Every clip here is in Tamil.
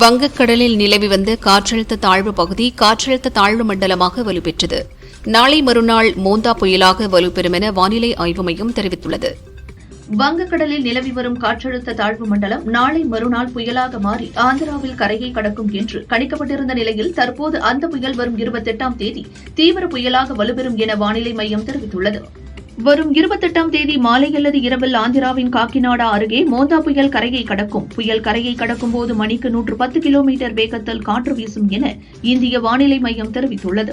வங்கக்கடலில் நிலவி வந்த காற்றழுத்த தாழ்வு பகுதி காற்றழுத்த தாழ்வு மண்டலமாக வலுப்பெற்றது. நாளை மறுநாள் மோந்தா புயலாக வலுப்பெறும் என வானிலை ஆய்வு மையம் தெரிவித்துள்ளது. வங்கக்கடலில் நிலவி வரும் காற்றழுத்த தாழ்வு மண்டலம் நாளை மறுநாள் புயலாக மாறி ஆந்திராவில் கரையை கடக்கும் என்று கணிக்கப்பட்டிருந்த நிலையில் தற்போது அந்த புயல் வரும் இருபத்தெட்டாம் தேதி தீவிர புயலாக வலுப்பெறும் என வானிலை மையம் தெரிவித்துள்ளது. வரும் இருபத்தெட்டாம் தேதி மாலை அல்லது இரவில் ஆந்திராவின் காக்கிநாடா அருகே மோந்தா புயல் கரையை கடக்கும். புயல் கரையை கடக்கும் போது மணிக்கு நூற்று பத்து கிலோமீட்டர் வேகத்தில் காற்று வீசும் என இந்திய வானிலை மையம் தெரிவித்துள்ளது.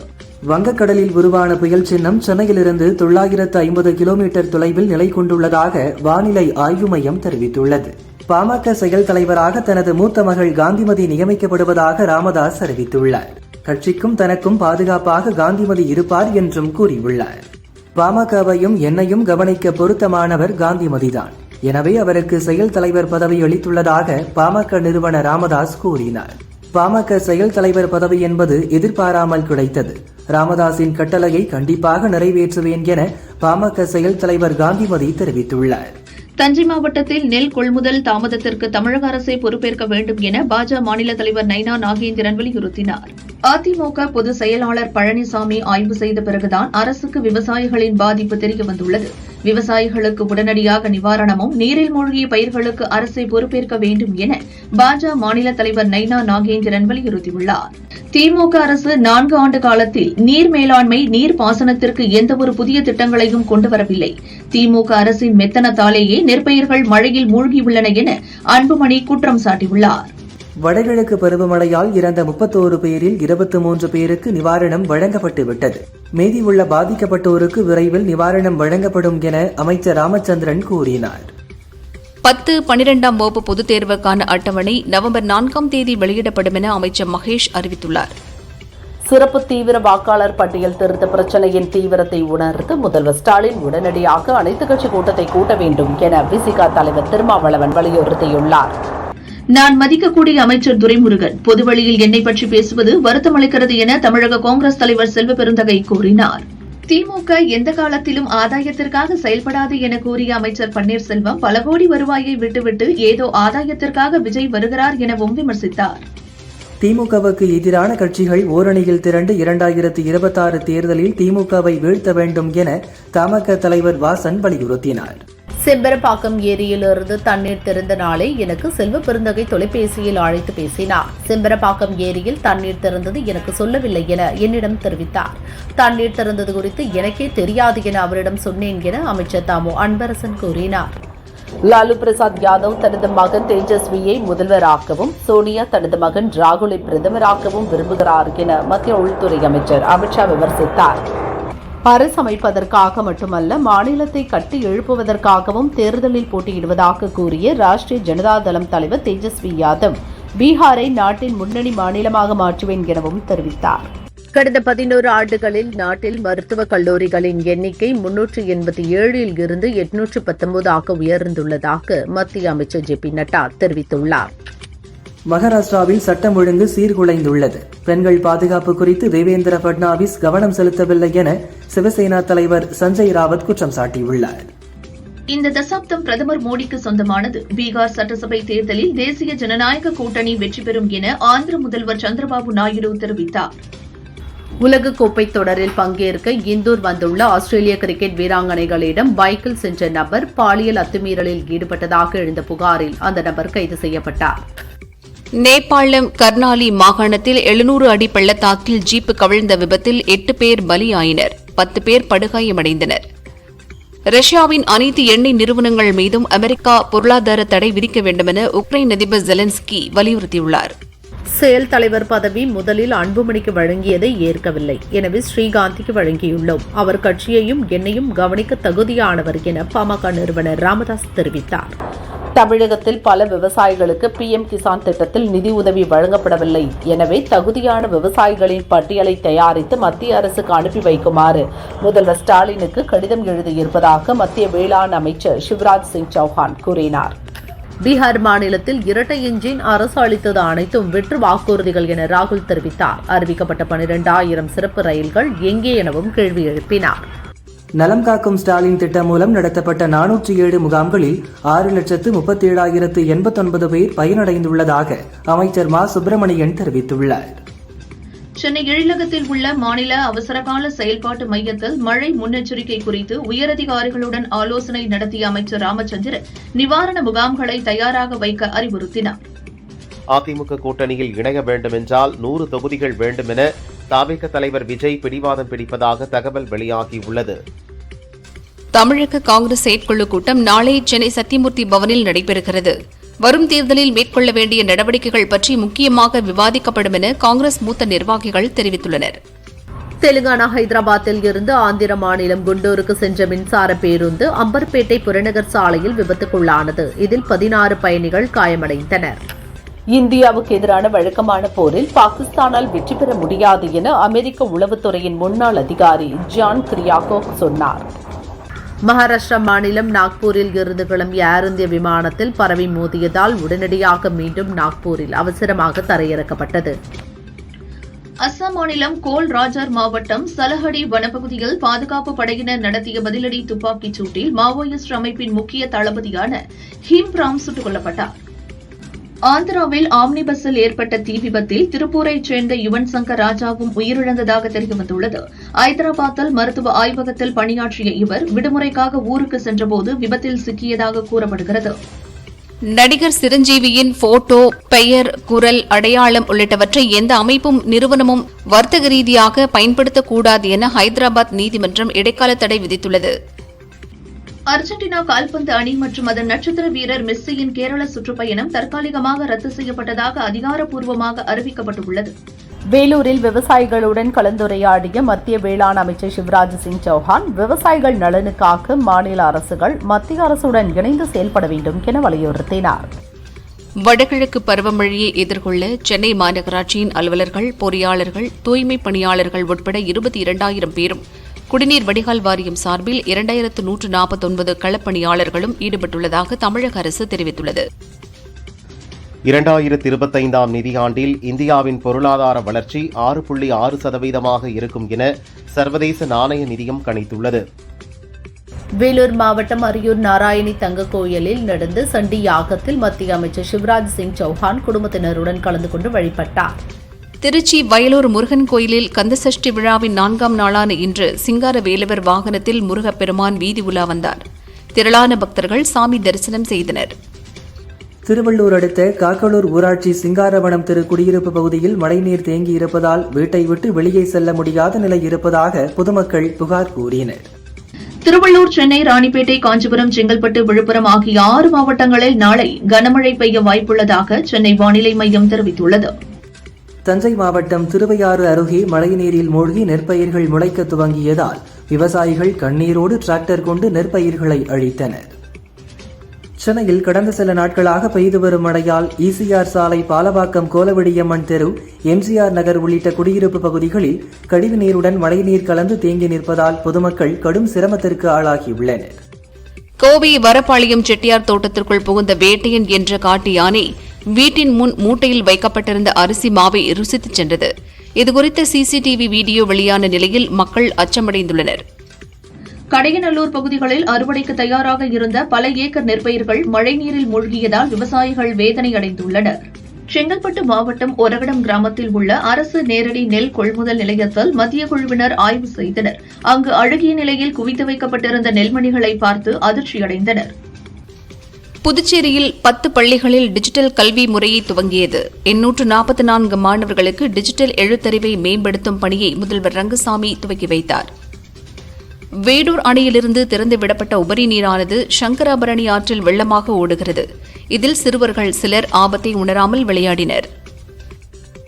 வங்கக்கடலில் உருவான புயல் சின்னம் சென்னையிலிருந்து தொள்ளாயிரத்து ஐம்பது கிலோமீட்டர் தொலைவில் நிலை கொண்டுள்ளதாக வானிலை ஆய்வு மையம் தெரிவித்துள்ளது. பாமக செயல் தலைவராக தனது மூத்த மகள் காந்திமதி நியமிக்கப்படுவதாக ராமதாஸ் அறிவித்துள்ளார். கட்சிக்கும் தனக்கும் பாதுகாப்பாக காந்திமதி இருப்பார் என்றும் கூறியுள்ளார். பாமகவையும் என்னையும் கவனிக்க பொருத்தமானவர் காந்திமதிதான். எனவே அவருக்கு செயல் தலைவர் பதவி அளித்துள்ளதாக பாமக நிறுவனர் ராமதாஸ் கூறினார். பாமக செயல் தலைவர் பதவி என்பது எதிர்பாராமல் கிடைத்தது. ராமதாஸின் கட்டளையை கண்டிப்பாக நிறைவேற்றுவேன் என பாமக செயல் தலைவர் காந்திமதி தெரிவித்துள்ளார். தஞ்சை மாவட்டத்தில் நெல் கொள்முதல் தாமதத்திற்கு தமிழக அரசே பொறுப்பேற்க வேண்டும் என பாஜக மாநில தலைவர் நைனா நாகேந்திரன் வலியுறுத்தினார். அதிமுக பொதுச் செயலாளர் பழனிசாமி ஆய்வு செய்த பிறகுதான் அரசுக்கு விவசாயிகளின் பாதிப்பு தெரியவந்துள்ளது விவசாயிகளுக்கு உடனடியாக நிவாரணமும் நீரில் மூழ்கிய பயிர்களுக்கு அரசை பொறுப்பேற்க வேண்டும் என பாஜக மாநில தலைவர் நைனா நாகேந்திரன் வலியுறுத்தியுள்ளார். திமுக அரசு நான்கு ஆண்டு காலத்தில் நீர் மேலாண்மை நீர் பாசனத்திற்கு எந்தவொரு புதிய திட்டங்களையும் கொண்டுவரவில்லை திமுக அரசின் மெத்தனத்தாலேயே நெற்பயிர்கள் மழையில் மூழ்கியுள்ளன என அன்புமணி குற்றம் சாட்டியுள்ளார். வடகிழக்கு பருவமழையால் இறந்த முப்பத்தோரு பேரில் இருபத்தி மூன்று பேருக்கு நிவாரணம் வழங்கப்பட்டு விட்டது மீதியுள்ள பாதிக்கப்பட்டோருக்கு விரைவில் நிவாரணம் வழங்கப்படும் என அமைச்சர் ராமச்சந்திரன் கூறினார். பத்து பனிரெண்டாம் வகுப்பு பொதுத் தேர்வுக்கான அட்டவணை நவம்பர் நான்காம் தேதி வெளியிடப்படும் என அமைச்சர் மகேஷ் அறிவித்துள்ளார். சிறப்பு தீவிர வாக்காளர் பட்டியல் திருத்த பிரச்சனையின் தீவிரத்தை உணர்ந்து முதல்வர் ஸ்டாலின் உடனடியாக அனைத்துக் கட்சி கூட்டத்தை கூட்ட வேண்டும் என விசிகா தலைவர் திருமாவளவன் வலியுறுத்தியுள்ளார். நான் மதிக்கக்கூடிய அமைச்சர் துரைமுருகன். பொதுவழியில் என்னை பற்றி பேசுவது வருத்தமளிக்கிறது என தமிழக காங்கிரஸ் தலைவர் செல்வ பெருந்தகை கூறினார். திமுக எந்த காலத்திலும் ஆதாயத்திற்காக செயல்படாது என கூறிய அமைச்சர் பன்னீர்செல்வம் பல கோடி வருவாயை விட்டுவிட்டு ஏதோ ஆதாயத்திற்காக விஜய் வருகிறார் எனவும் விமர்சித்தார். திமுகவுக்கு எதிரான கட்சிகள் ஓரணியில் திரண்டு இரண்டாயிரத்தி இருபத்தாறு தேர்தலில் திமுகவை வீழ்த்த வேண்டும் என தமக தலைவர் வாசன் வலியுறுத்தினார். செம்பரப்பாக்கம் ஏரியிலிருந்து தண்ணீர் திறந்த நாளை எனக்கு செல்வ பெருந்தகை தொலைபேசியில் அழைத்து பேசினார். செம்பரப்பாக்கம் ஏரியில் தண்ணீர் திறந்தது எனக்கு சொல்லவில்லை என என்னிடம் தெரிவித்தார். தண்ணீர் திறந்தது குறித்து எனக்கே தெரியாது என அவரிடம் சொன்னேன் என அமைச்சர் தாமு அன்பரசன் கூறினார். லாலு பிரசாத் யாதவ் தனது மகன் தேஜஸ்வியை முதல்வராக்கவும் சோனியா தனது மகன் ராகுலை பிரதமராக்கவும் விரும்புகிறார் என மத்திய உள்துறை அமைச்சர் அமித்ஷா விமர்சித்தார். அரசு அமைப்பதற்காக மட்டுமல்ல மாநிலத்தை கட்டி எழுப்புவதற்காகவும் தேர்தலில் போட்டியிடுவதாக கூறிய ராஷ்டிரிய ஜனதா தளம் தலைவர் தேஜஸ்வி யாதவ் பீகாரை நாட்டின் முன்னணி மாநிலமாக மாற்றுவேன் எனவும் தெரிவித்தார். கடந்த பதினோரு ஆண்டுகளில் நாட்டில் மருத்துவக் கல்லூரிகளின் எண்ணிக்கை முன்னூற்று எண்பத்தி ஏழில் இருந்து எட்நூற்று பத்தொன்பதாக உயர்ந்துள்ளதாக மத்திய அமைச்சர் ஜே பி நட்டா தெரிவித்துள்ளார். மகாராஷ்டிராவில் சட்டம் ஒழுங்கு சீர்குலைந்துள்ளது. பெண்கள் பாதுகாப்பு குறித்து தேவேந்திர பட்னாவிஸ் கவனம் செலுத்தவில்லை என சிவசேனா தலைவர் சஞ்சய் ராவத் குற்றம் சாட்டியுள்ளார். இந்த தசாப்தம் பிரதமர் மோடிக்கு சொந்தமானது. பீகார் சட்டசபை தேர்தலில் தேசிய ஜனநாயக கூட்டணி வெற்றி பெறும் என ஆந்திர முதல்வர் சந்திரபாபு நாயுடு தெரிவித்தார் உலகக்கோப்பை தொடரில் பங்கேற்க இந்தூர் வந்துள்ள ஆஸ்திரேலிய கிரிக்கெட் வீராங்கனைகளிடம் பைக்கில் சென்ற நபர் பாலியல் அத்துமீறலில் ஈடுபட்டதாக எழுந்த புகாரில் அந்த நபர் கைது செய்யப்பட்டார். நேபாளம் கர்னாலி மாகாணத்தில் எழுநூறு அடி பள்ளத்தாக்கில் ஜீப்பு கவிழ்ந்த விபத்தில் எட்டு பேர் பலியாயினர் பத்து பேர் படுகாயமடைந்தனர். ரஷ்யாவின் அனைத்து எண்ணெய் நிறுவனங்கள் மீதும் அமெரிக்கா பொருளாதார தடை விதிக்க வேண்டுமென உக்ரைன் அதிபர் ஜெலன்ஸ்கி வலியுறுத்தியுள்ளார். செயல் தலைவர் பதவி முதலில் அன்புமணிக்கு வழங்கியதை ஏற்கவில்லை. எனவே ஸ்ரீகாந்திக்கு வழங்கியுள்ளோம். அவர் கட்சியையும் என்னையும் கவனிக்க தகுதியானவர் என பாமக நிறுவனர் ராமதாஸ் தெரிவித்தார். தமிழகத்தில் பல விவசாயிகளுக்கு பிஎம் கிசான் திட்டத்தில் நிதி உதவி வழங்கப்படவில்லை. எனவே தகுதியான விவசாயிகளின் பட்டியலை தயாரித்து மத்திய அரசுக்கு அனுப்பி வைக்குமாறு முதல்வர் ஸ்டாலினுக்கு கடிதம் எழுதியிருப்பதாக மத்திய வேளாண் அமைச்சர் சிவராஜ் சிங் சௌஹான் கூறினார். பீகார் மாநிலத்தில் இரட்டை இன்ஜின் அரசு அளித்தது அனைத்தும் வெற்று வாக்குறுதிகள் என ராகுல் தெரிவித்தார். அறிவிக்கப்பட்ட பனிரெண்டாயிரம் சிறப்பு ரயில்கள் எங்கே எனவும் கேள்வி எழுப்பினார். நலம் காக்கும் ஸ்டாலின் திட்டம் மூலம் நடத்தப்பட்ட நானூற்றி ஏழு முகாம்களில் ஆறு லட்சத்து முப்பத்தி ஏழாயிரத்து எண்பத்தொன்பது பேர் பயனடைந்துள்ளதாக அமைச்சர் மா. சுப்பிரமணியன் தெரிவித்துள்ளார். சென்னை எழிலகத்தில் உள்ள மாநில அவசரகால செயல்பாட்டு மையத்தில் மழை முன்னெச்சரிக்கை குறித்து உயரதிகாரிகளுடன் ஆலோசனை நடத்திய அமைச்சர் ராமச்சந்திரன் நிவாரண முகாம்களை தயாராக வைக்க அறிவுறுத்தினார். அதிமுக கூட்டணியில் இணைய வேண்டுமென்றால் நூறு தொகுதிகள் வேண்டும் என தாவேக தலைவர் விஜய் பிடிவாதம் பிடிப்பதாக தகவல் வெளியாகியுள்ளது. தமிழக காங்கிரஸ் செயற்குழு கூட்டம் நாளை சென்னை சத்தியமூர்த்தி பவனில் நடைபெறுகிறது. வரும் தேர்தலில் மேற்கொள்ள வேண்டிய நடவடிக்கைகள் பற்றி முக்கியமாக விவாதிக்கப்படும் என காங்கிரஸ் மூத்த நிர்வாகிகள் தெரிவித்துள்ளனர். தெலுங்கானா ஹைதராபாத்தில் இருந்து ஆந்திர மாநிலம் குண்டூருக்கு சென்ற மின்சார பேருந்து அம்பர்பேட்டை புறநகர் சாலையில் விபத்துக்குள்ளானது. இதில் பதினாறு பயணிகள் காயமடைந்தனர். இந்தியாவுக்கு எதிரான வழக்கமான போரில் பாகிஸ்தானால் வெற்றி பெற முடியாது என அமெரிக்க உளவுத்துறையின் முன்னாள் அதிகாரி ஜான் கிரியாகோ சொன்னார். மகாராஷ்டிரா மாநிலம் நாக்பூரில் இருந்து கிளம்பிய ஏர் இந்திய விமானத்தில் பரவி மோதியதால் உடனடியாக மீண்டும் நாக்பூரில் அவசரமாக தரையிறக்கப்பட்டது. அஸ்ஸாம் மாநிலம் கோல் ராஜார் மாவட்டம் சலஹடி வனப்பகுதியில் பாதுகாப்பு படையினர் நடத்திய பதிலடி துப்பாக்கிச் சூட்டில் மாவோயிஸ்ட் அமைப்பின் முக்கிய தளபதியான ஹிம் ராம் சுட்டுக் கொல்லப்பட்டார். ஆந்திராவில் ஆம்னி பஸ்ஸில் ஏற்பட்ட தீ விபத்தில் திருப்பூரைச் சேர்ந்த யுவன் சங்கர் ராஜாவும் உயிரிழந்ததாக தெரியவந்துள்ளது ஐதராபாத்தில் மருத்துவ ஆய்வகத்தில் பணியாற்றிய இவர் விடுமுறைக்காக ஊருக்கு சென்றபோது விபத்தில் சிக்கியதாக கூறப்படுகிறது. நடிகர் சிரஞ்சீவியின் போட்டோ பெயர் குரல் அடையாளம் உள்ளிட்டவற்றை எந்த அமைப்பும் நிறுவனமும் வர்த்தக ரீதியாக பயன்படுத்தக்கூடாது என ஹைதராபாத் நீதிமன்றம் இடைக்கால தடை விதித்துள்ளது. அர்ஜென்டினா கால்பந்து அணி மற்றும் அதன் நட்சத்திர வீரர் மெஸ்ஸியின் கேரள சுற்றுப்பயணம் தற்காலிகமாக ரத்து செய்யப்பட்டதாக அதிகாரப்பூர்வமாக அறிவிக்கப்பட்டுள்ளது. வேலூரில் விவசாயிகளுடன் கலந்துரையாடிய மத்திய வேளாண் அமைச்சர் சிவராஜ் சிங் சௌஹான் விவசாயிகள் நலனுக்காக மாநில அரசுகள் மத்திய அரசுடன் இணைந்து செயல்பட வேண்டும் என வலியுறுத்தினார். வடகிழக்கு பருவமழையை எதிர்கொள்ள சென்னை மாநகராட்சியின் அலுவலர்கள் பொறியாளர்கள் தூய்மைப் பணியாளர்கள் உட்பட இருபத்தி இரண்டாயிரம் பேரும் குடிநீர் வடிகால் வாரியம் சார்பில் இரண்டாயிரத்து நூற்று நாற்பத்தொன்பது களப்பணியாளர்களும் ஈடுபட்டுள்ளதாக தமிழக அரசு தெரிவித்துள்ளது. இரண்டாயிரத்தி இருபத்தைந்தாம் நிதியாண்டில் இந்தியாவின் பொருளாதார வளர்ச்சி ஆறு புள்ளி ஆறு சதவீதமாக இருக்கும் என சர்வதேச நாணய நிதியம் கணித்துள்ளது. வேலூர் மாவட்டம் அரியூர் நாராயணி தங்க கோயிலில் நடந்த சண்டி யாகத்தில் மத்திய அமைச்சர் சிவராஜ் சிங் சௌஹான் குடும்பத்தினருடன் கலந்து கொண்டு வழிபட்டார். திருச்சி வயலூர் முருகன் கோயிலில் கந்தசஷ்டி விழாவின் நான்காம் நாளான இன்று சிங்கார வேலவர் வாகனத்தில் முருகப்பெருமான் வீதி உலா வந்தார். திரளான பக்தர்கள் சாமி தரிசனம் செய்தனர். திருவள்ளூர் அடுத்த காக்கலூர் ஊராட்சி சிங்காரவனம் திரு குடியிருப்பு பகுதியில் மழைநீர் தேங்கி இருப்பதால் வீட்டை விட்டு வெளியே செல்ல முடியாத நிலை இருப்பதாக பொதுமக்கள் புகார் கூறினர். திருவள்ளூர் சென்னை ராணிப்பேட்டை காஞ்சிபுரம் செங்கல்பட்டு விழுப்புரம் ஆகிய ஆறு மாவட்டங்களில் நாளை கனமழை பெய்ய வாய்ப்புள்ளதாக சென்னை வானிலை மையம் தெரிவித்துள்ளது. தஞ்சை மாவட்டம் திருவையாறு அருகே மழைநீரில் மூழ்கி நெற்பயிர்கள் முளைக்க துவங்கியதால் விவசாயிகள் கண்ணீரோடு டிராக்டர் கொண்டு நெற்பயிர்களை அழித்தனர். சென்னையில் கடந்த சில நாட்களாக பெய்து வரும் மழையால் ஈசிஆர் சாலை பாலவாக்கம் கோலவடியம்மன் தெரு எம்ஜிஆர் நகர் உள்ளிட்ட குடியிருப்பு பகுதிகளில் கழிவு நீருடன் மழைநீர் கலந்து தேங்கி நிற்பதால் பொதுமக்கள் கடும் சிரமத்திற்கு ஆளாகியுள்ளனர். கோவை வரப்பாளையம் செட்டியார் தோட்டத்திற்குள் புகுந்த வேட்டையன் என்ற காட்டு யானை வீட்டின் முன் மூட்டையில் வைக்கப்பட்டிருந்த அரிசி மாவை ருசித்துச் சென்றது. இதுகுறித்த சிசிடிவி வீடியோ வெளியான நிலையில் மக்கள் அச்சமடைந்துள்ளனர். கடையநல்லூர் பகுதிகளில் அறுவடைக்கு தயாராக இருந்த பல ஏக்கர் நெற்பயிர்கள் மழைநீரில் மூழ்கியதால் விவசாயிகள் வேதனை அடைந்துள்ளனர் செங்கல்பட்டு மாவட்டம் ஒரகடம் கிராமத்தில் உள்ள அரசு நேரடி நெல் கொள்முதல் நிலையத்தில் மத்திய குழுவினர் ஆய்வு செய்தனர். அங்கு அழுகிய நிலையில் குவித்து வைக்கப்பட்டிருந்த நெல்மணிகளை பார்த்து அதிர்ச்சியடைந்தனர். புதுச்சேரியில் பத்து பள்ளிகளில் டிஜிட்டல் கல்வி முறையை துவங்கியது. எண்ணூற்று நாற்பத்தி நான்கு மாணவர்களுக்கு டிஜிட்டல் எழுத்தறிவை மேம்படுத்தும் பணியை முதல்வர் ரங்கசாமி துவக்கி வைத்தார். வேடூர் அணையிலிருந்து திறந்து விடப்பட்ட உபரி நீரானது சங்கராபரணி ஆற்றில் வெள்ளமாக ஓடுகிறது. இதில் சிறுவர்கள் சிலர் ஆபத்தை உணராமல் விளையாடினர்.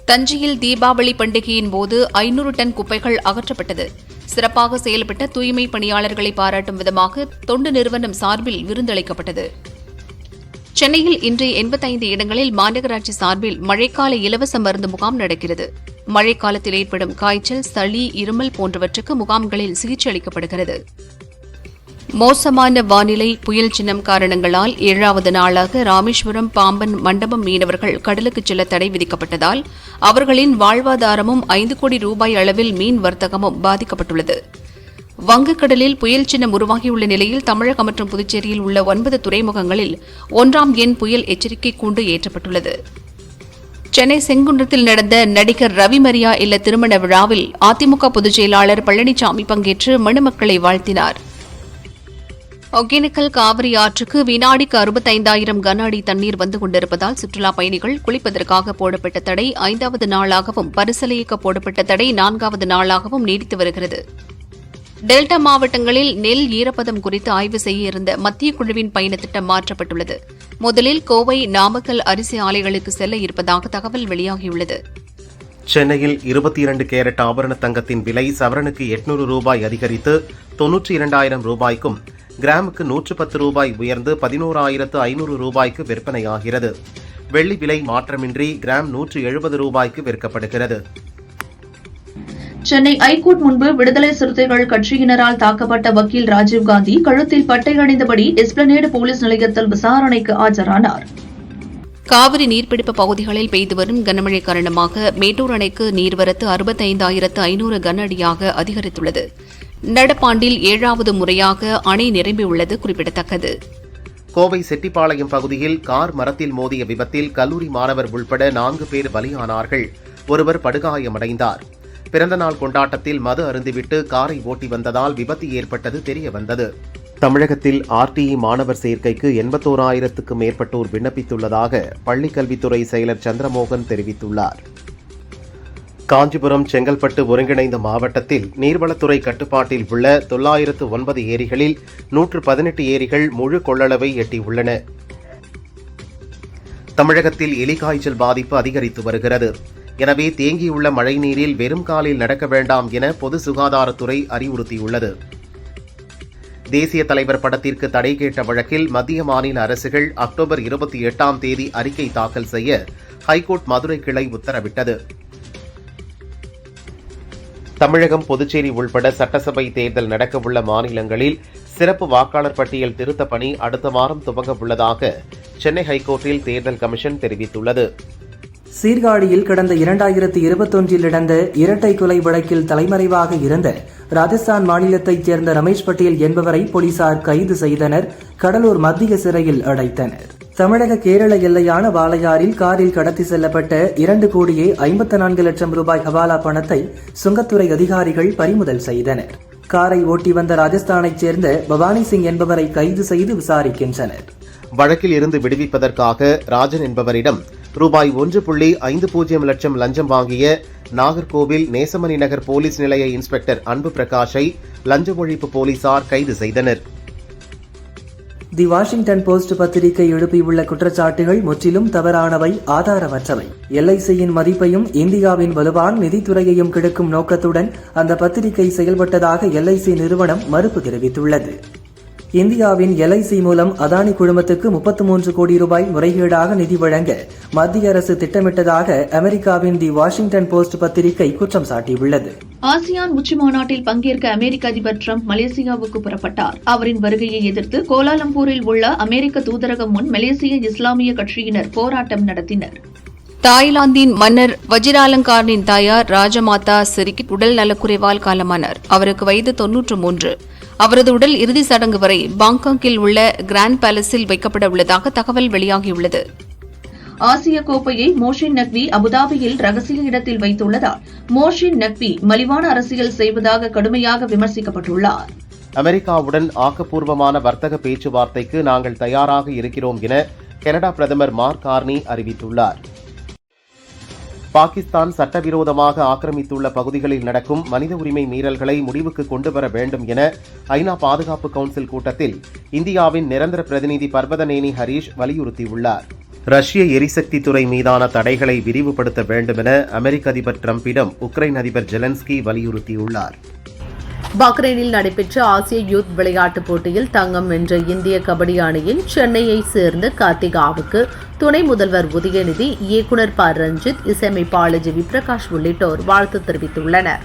தஞ்சையில் தீபாவளி பண்டிகையின் போது ஐநூறு டன் குப்பைகள் அகற்றப்பட்டது. சிறப்பாக செயல்பட்ட தூய்மை பணியாளர்களை பாராட்டும் விதமாக தொண்டு நிறுவனம் சார்பில் விருந்தளிக்கப்பட்டது. சென்னையில் இன்று எண்பத்தைந்து இடங்களில் மாநகராட்சி சார்பில் மழைக்கால இலவச மருந்து முகாம் நடக்கிறது. மழைக்காலத்தில் ஏற்படும் காய்ச்சல் சளி இருமல் போன்றவற்றுக்கு முகாம்களில் சிகிச்சை அளிக்கப்படுகிறது. மோசமான வானிலை புயல் சின்னம் காரணங்களால் ஏழாவது நாளாக ராமேஸ்வரம் பாம்பன் மண்டபம் மீனவர்கள் கடலுக்கு செல்ல தடை விதிக்கப்பட்டதால் அவர்களின் வாழ்வாதாரமும் ஐந்து கோடி ரூபாய் அளவில் மீன் வர்த்தகமும் பாதிக்கப்பட்டுள்ளது. வங்கக்கடலில் புயல் சின்னம் உருவாகியுள்ள நிலையில் தமிழகம் மற்றும் புதுச்சேரியில் உள்ள ஒன்பது துறைமுகங்களில் ஒன்றாம் எண் புயல் எச்சரிக்கை கூண்டு ஏற்றப்பட்டுள்ளது. சென்னை செங்குன்றத்தில் நடந்த நடிகர் ரவி மரியா இல்ல திருமண விழாவில் அதிமுக பொதுச் செயலாளர் பழனிசாமி பங்கேற்று மணமக்களை வாழ்த்தினார். ஒகேனக்கல் காவிரி ஆற்றுக்கு வினாடிக்கு அறுபத்தைந்தாயிரம் கன அடி தண்ணீர் வந்து கொண்டிருப்பதால் சுற்றுலாப் பயணிகள் குளிப்பதற்காக போடப்பட்ட தடை ஐந்தாவது நாளாகவும் பரிசலையிக்க போடப்பட்ட தடை நான்காவது நாளாகவும் நீடித்து வருகிறது. டெல்டா மாவட்டங்களில் நெல் ஈரப்பதம் குறித்து ஆய்வு செய்ய இருந்த மத்திய குழுவின் பயண திட்டம் மாற்றப்பட்டுள்ளது. முதலில் கோவை நாமக்கல் அரிசி ஆலைகளுக்கு செல்ல இருப்பதாக தகவல் வெளியாகியுள்ளது. சென்னையில் இருபத்தி இரண்டு கேரட் ஆபரண தங்கத்தின் விலை சவரனுக்கு எட்நூறு ரூபாய் அதிகரித்து தொன்னூற்றி இரண்டாயிரம் ரூபாய்க்கும் கிராமுக்கு நூற்று பத்து ரூபாய் உயர்ந்து பதினோராயிரத்து ஐநூறு ரூபாய்க்கு விற்பனையாகிறது. வெள்ளி விலை மாற்றமின்றி கிராம் நூற்று எழுபது ரூபாய்க்கு விற்கப்படுகிறது. சென்னை ஐகோர்ட் முன்பு விடுதலை சிறுத்தைகள் கட்சியினரால் தாக்கப்பட்ட வக்கீல் ராஜீவ்காந்தி கழுத்தில் பட்டை அணிந்தபடி எஸ்பிளனேடு போலீஸ் நிலையத்தில் விசாரணைக்கு ஆஜரானார். காவிரி நீர்பிடிப்பு பகுதிகளில் பெய்து வரும் கனமழை காரணமாக மேட்டூர் அணைக்கு நீர்வரத்து அறுபத்தைந்தாயிரத்து ஐநூறு கன அடியாக அதிகரித்துள்ளது. நடப்பாண்டில் ஏழாவது முறையாக அணை நிரம்பியுள்ளது குறிப்பிடத்தக்கது. கோவை செட்டிப்பாளையம் பகுதியில் கார் மரத்தில் மோதிய விபத்தில் கல்லூரி மாணவர் உள்பட நான்கு பேர் பலியானார்கள். ஒருவர் படுகாயமடைந்தார். பிறந்தநாள் கொண்டாட்டத்தில் மது அருந்திவிட்டு காரை ஓட்டி வந்ததால் விபத்து ஏற்பட்டது தெரியவந்தது தமிழகத்தில் ஆர்டிஇ மாணவர் சேர்க்கைக்கு எண்பத்தோராயிரத்துக்கு மேற்பட்டோர் விண்ணப்பித்துள்ளதாக பள்ளிக்கல்வித்துறை செயலர் சந்திரமோகன் தெரிவித்துள்ளார். காஞ்சிபுரம் செங்கல்பட்டு ஒருங்கிணைந்த மாவட்டத்தில் நீர்வளத்துறை கட்டுப்பாட்டில் உள்ள தொள்ளாயிரத்து ஒன்பது ஏரிகளில் நூற்று பதினெட்டு ஏரிகள் முழு கொள்ளளவை எட்டியுள்ளன. தமிழகத்தில் எலிகாய்ச்சல் பாதிப்பு அதிகரித்து வருகிறது. எனவே தேங்கியுள்ள மழைநீரில் வெறும் காலில் நடக்க வேண்டாம் என பொது சுகாதாரத்துறை அறிவுறுத்தியுள்ளது. தேசிய தலைவர் படத்திற்கு தடை கேட்ட வழக்கில் மத்திய மாநில அரசுகள் அக்டோபர் இருபத்தி எட்டாம் தேதி அறிக்கை தாக்கல் செய்ய ஹைகோர்ட் மதுரை கிளை உத்தரவிட்டது. தமிழகம் புதுச்சேரி உள்பட சட்டசபை தேர்தல் நடக்கவுள்ள மாநிலங்களில் சிறப்பு வாக்காளர் பட்டியல் திருத்த பணி அடுத்த வாரம் துவங்க உள்ளதாக சென்னை ஹைகோர்ட்டில் தேர்தல் கமிஷன் தெரிவித்துள்ளது. சீர்காழியில் கடந்த இரண்டாயிரத்தி இருபத்தொன்றில் நடந்த இரட்டை கொலை வழக்கில் தலைமறைவாக இருந்த ராஜஸ்தான் மாநிலத்தைச் சேர்ந்த ரமேஷ் பட்டேல் என்பவரை போலீசார் கைது செய்தனர் கடலூர் மத்திய சிறையில் அடைத்தனர். தமிழக கேரள எல்லையான வாளையாறில் காரில் கடத்தி செல்லப்பட்ட இரண்டு கோடியே ஐம்பத்து நான்கு லட்சம் ரூபாய் ஹவாலா பணத்தை சுங்கத்துறை அதிகாரிகள் பறிமுதல் செய்தனர். காரை ஓட்டி வந்த ராஜஸ்தானைச் சேர்ந்த பவானி சிங் என்பவரை கைது செய்து விசாரிக்கின்றனர். வழக்கில் இருந்து விடுவிப்பதற்காக ராஜன் என்பவரிடம் ரூபாய் ஒன்று புள்ளி ஐந்து பூஜ்ஜியம் லட்சம் லஞ்சம் வாங்கிய நாகர்கோவில் நேசமணி நகர் போலீஸ் நிலைய இன்ஸ்பெக்டர் அன்பு பிரகாஷை லஞ்ச ஒழிப்பு போலீசார் கைது செய்தனர். தி வாஷிங்டன் போஸ்ட் பத்திரிகை எழுப்பியுள்ள குற்றச்சாட்டுகள் முற்றிலும் தவறானவை ஆதாரமற்றவை. எல்ஐசியின் மதிப்பையும் இந்தியாவின் வலுவான் நிதித்துறையையும் கெடுக்கும் நோக்கத்துடன் அந்த பத்திரிகை செயல்பட்டதாக எல்ஐசி நிறுவனம் மறுப்பு தெரிவித்துள்ளது. இந்தியாவின் எல்ஐசி மூலம் அதானி குழுமத்துக்கு முப்பத்து மூன்று கோடி ரூபாய் முறைகேடாக நிதி வழங்க மத்திய அரசு திட்டமிட்டதாக அமெரிக்காவின் தி வாஷிங்டன் போஸ்ட் பத்திரிகை குற்றம் சாட்டியுள்ளது. ஆசியான் உச்சி மாநாட்டில் பங்கேற்க அமெரிக்க அதிபர் ட்ரம்ப் மலேசியாவுக்கு புறப்பட்டார். அவரின் வருகையை எதிர்த்து கோலாலம்பூரில் உள்ள அமெரிக்க தூதரகம் முன் மலேசிய இஸ்லாமிய கட்சியினர் போராட்டம் நடத்தினர். தாய்லாந்தின் மன்னர் வஜிராலங்காரின் தாயார் ராஜமாதா சிரிக்கிட் உடல் நலக்குறைவால் காலமானார். அவருக்கு வயது தொன்னூற்று மூன்று. அவரது உடல் இறுதி சடங்கு வரை பாங்காக்கில் உள்ள கிராண்ட் பேலஸில் வைக்கப்பட உள்ளதாக தகவல் வெளியாகியுள்ளது. ஆசிய கோப்பையை மோஷின் நக்வி அபுதாபியில் ரகசிய இடத்தில் வைத்துள்ளதால் மோஷின் நக்வி மலிவான அரசியல் செய்வதாக கடுமையாக விமர்சிக்கப்பட்டுள்ளார். அமெரிக்காவுடன் ஆக்கப்பூர்வமான வர்த்தக பேச்சுவார்த்தைக்கு நாங்கள் தயாராக இருக்கிறோம் என கனடா பிரதமர் மார்க் கார்னி அறிவித்துள்ளார். பாகிஸ்தான் சட்டவிரோதமாக ஆக்கிரமித்துள்ள பகுதிகளில் நடக்கும் மனித உரிமை மீறல்களை முடிவுக்கு கொண்டுவர வேண்டும் என ஐநா பாதுகாப்பு கவுன்சில் கூட்டத்தில் இந்தியாவின் நிரந்தர பிரதிநிதி பர்வதநேனி ஹரீஷ் வலியுறுத்தியுள்ளார். ரஷ்ய எரிசக்தி துறை மீதான தடைகளை விரிவுபடுத்த வேண்டும் என அமெரிக்க அதிபர் டிரம்பிடம் உக்ரைன் அதிபர் ஜெலன்ஸ்கி வலியுறுத்தியுள்ளார். பக்ரைனில் நடைபெற்ற ஆசிய யூத் விளையாட்டுப் போட்டியில் தங்கம் வென்ற இந்திய கபடி அணியின் சென்னையைச் சேர்ந்த கார்த்திகாவுக்கு துணை முதல்வர் உதயநிதி இயக்குநர் ப. ரஞ்சித் இசையமைப்பாளர் ஜி பிரகாஷ் உள்ளிட்டோர் வாழ்த்து தெரிவித்துள்ளனர்.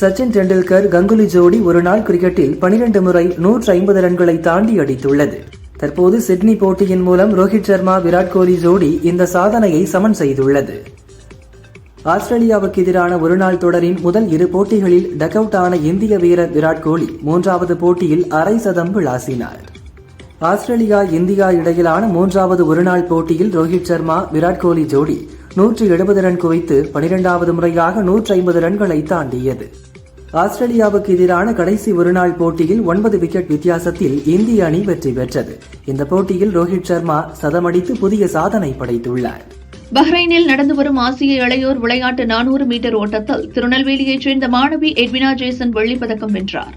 சச்சின் டெண்டுல்கர் கங்குலி ஜோடி ஒருநாள் கிரிக்கெட்டில் 12 முறை நூற்று ஐம்பது ரன்களை தாண்டி அடித்துள்ளது. தற்போது சிட்னி போட்டியின் மூலம் ரோஹித் சர்மா விராட் கோலி ஜோடி இந்த சாதனையை சமன் செய்துள்ளது. ஆஸ்திரேலியாவுக்கு எதிரான ஒருநாள் தொடரின் முதல் இரு போட்டிகளில் டக் அவுட் ஆன இந்திய வீரர் விராட் கோலி மூன்றாவது போட்டியில் அரை சதம் விளாசினார். ஆஸ்திரேலியா இந்தியா இடையிலான மூன்றாவது ஒருநாள் போட்டியில் ரோஹித் சர்மா விராட் கோலி ஜோடி நூற்றி எழுபது ரன் குவித்து பனிரெண்டாவது முறையாக நூற்றி ஐம்பது ரன்களை தாண்டியது. ஆஸ்திரேலியாவுக்கு எதிரான கடைசி ஒருநாள் போட்டியில் ஒன்பது விக்கெட் வித்தியாசத்தில் இந்திய அணி வெற்றி பெற்றது. இந்த போட்டியில் ரோஹித் சர்மா சதமடித்து புதிய சாதனை படைத்துள்ளார். பஹ்ரைனில் நடந்து வரும் ஆசிய இளையோர் விளையாட்டு நானூறு மீட்டர் ஓட்டத்தில் திருநெல்வேலியைச் சேர்ந்த மாணவி எட்வினா ஜேசன் வெள்ளிப்பதக்கம் வென்றார்.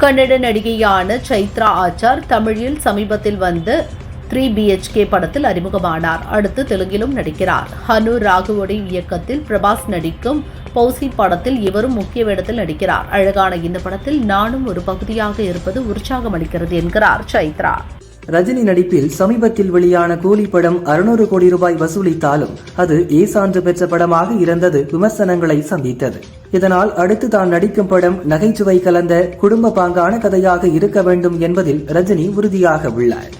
கன்னட நடிகையான சைத்ரா ஆச்சார் தமிழில் சமீபத்தில் வந்து த்ரீ பிஹெச்கே படத்தில் அறிமுகமானார். அடுத்து தெலுங்கிலும் நடிக்கிறார். ஹனு ராகுவோடி இயக்கத்தில் பிரபாஸ் நடிக்கும் பௌசி படத்தில் இவரும் முக்கிய வேடத்தில் நடிக்கிறார். அழகான இந்த படத்தில் நானும் ஒரு பகுதியாக இருப்பது உற்சாகம் அளிக்கிறது என்கிறார் சைத்ரா. ரஜினி நடிப்பில் சமீபத்தில் வெளியான கூலி படம் அறுநூறு கோடி ரூபாய் வசூலித்தாலும் அது ஏ சான்று பெற்ற படமாக இருந்தது விமர்சனங்களை சந்தித்தது. இதனால் அடுத்து தான் நடிக்கும் படம் நகைச்சுவை கலந்த குடும்ப பாங்கான கதையாக இருக்க வேண்டும் என்பதில் ரஜினி உறுதியாக உள்ளார்.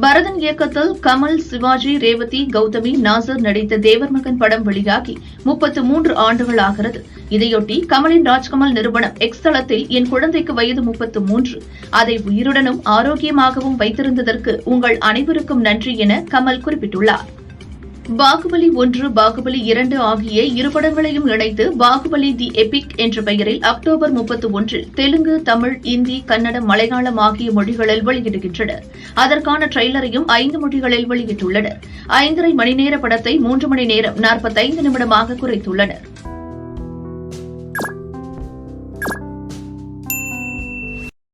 பரதன் இயக்கத்தில் கமல் சிவாஜி ரேவதி கௌதமி நாசர் நடித்த தேவர் மகன் படம் வெளியாகி முப்பத்து மூன்று ஆண்டுகள் ஆகிறது. இதையொட்டி கமலின் ராஜ்கமல் நிறுவனம் எக்ஸ் தளத்தில் என் குழந்தைக்கு வயது முப்பத்து மூன்று. அதை உயிருடனும் ஆரோக்கியமாகவும் வைத்திருந்ததற்கு உங்கள் அனைவருக்கும் நன்றி என கமல் குறிப்பிட்டுள்ளார். பாகுபலி ஒன்று பாகுபலி இரண்டு ஆகிய இரு படங்களையும் இணைத்து பாகுபலி தி எபிக் என்ற பெயரில் அக்டோபர் முப்பத்தி ஒன்றில் தெலுங்கு தமிழ் இந்தி கன்னடம் மலையாளம் ஆகிய மொழிகளில் வெளியிடுகின்றனர் அதற்கான ட்ரெய்லரையும் ஐந்து மொழிகளில் வெளியிட்டுள்ளனர். ஐந்தரை மணி நேர படத்தை மூன்று மணி நேரம் நாற்பத்தைந்து நிமிடமாக குறைத்துள்ளனா்